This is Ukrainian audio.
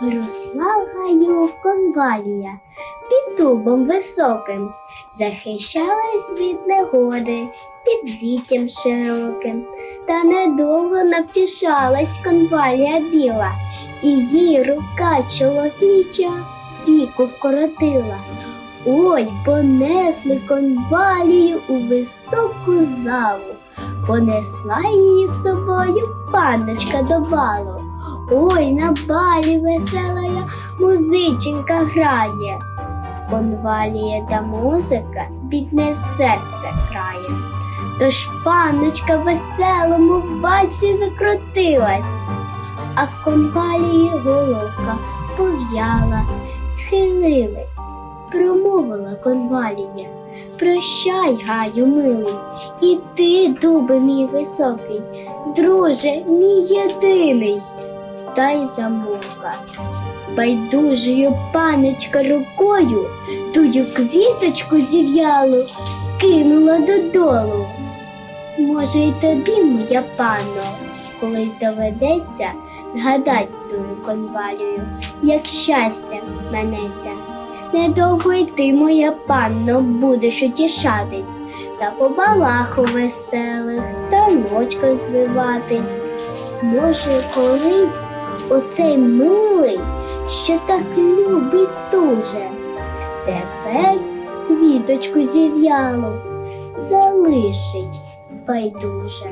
Росла в гаю конвалія під дубом високим, захищалась від негоди під віттям широким, та недовго навтішалась конвалія біла, і їй рука чоловіча віку вкоротила. Ой, понесли конвалію у високу залу, понесла її з собою панночка до балу. Ой, на балі веселая музиченька грає. В конвалії та музика бідне серце крає. Тож панночка веселому в бальці закрутилась, а в конвалії головка пов'яла, схилилась, промовила конвалія. Прощай, гаю милий, і ти, дубе мій високий, друже, мій єдиний та й замовкла. Байдужою паночка рукою тую квіточку зів'ялу кинула додолу. Може, й тобі, моя панно, колись доведеться згадать тую конвалію, як щастя менеться. Недовго й ти, моя панно, будеш утішатись, та по балаху веселих, та ночках звиватись. Може, колись оцей милий, що так любить дуже, тепер квіточку зів'ялу залишить байдуже.